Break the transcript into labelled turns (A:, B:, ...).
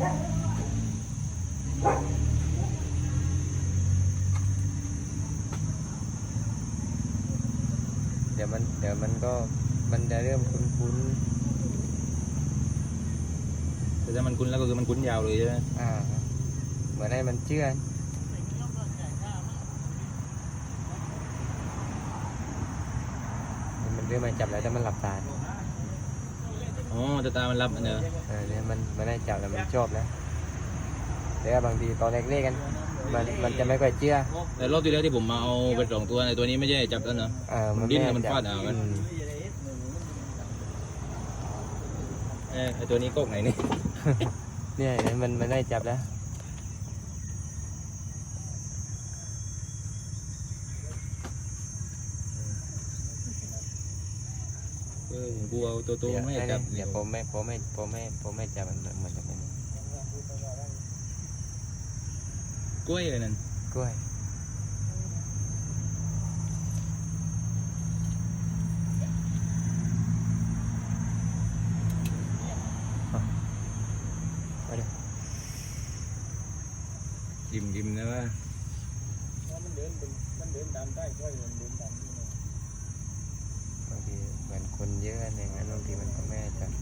A: เดี๋ยวมันเดี๋ยวมันก็มันจะเริ่มคุ้น
B: แต่ถ้ามันคุ้นแล้วก็คือมันคุ้นยาวเลยใช่ไหม
A: ๆอ่าเหมือนให้มันเชื่อมันเริ่มมาจับแล้วแต่มันหลับตา
B: อ๋อตาตามันรับอันเนอะ
A: เออเนี่ยมันมันได้จับแล้วมันชอบแล้วแต่ว่าบางทีตอนแรกๆกันมันมันจะไม่ค่อยเชื่อ
B: แต่รอบที่แล้วที่ผมมาเอาไปสองตัวในตัวนี้ไม่ใช่จับแล้วเนอะ
A: เออมัน
B: ดิ้น
A: ไให้
B: มัน
A: จับ
B: ฟาดเอากัน
A: อืม
B: เอ้ยไอตัวนี้ก๊กไหนนี่
A: เนี่ยเห็นไหมมันมันได้จับแล้ว
B: เออผมกลัวตัวโตไม่ให้จับ
A: เดี๋ยวผมไม่ผมไม่ผมไม่ผมไม่จับมันมันจะเป็น
B: กล้วยเลยนั่น
A: กล้วยเอาไปเลย
B: ริมริมนะว่า
C: มันเดินเป็นมันเดินตามใต้ก้อยมันเดินตาม นี่นะ
A: บางทีเหมือนคนเยอะอะไรอย่งนั้นบางทีมันก็ไม่ได้จับ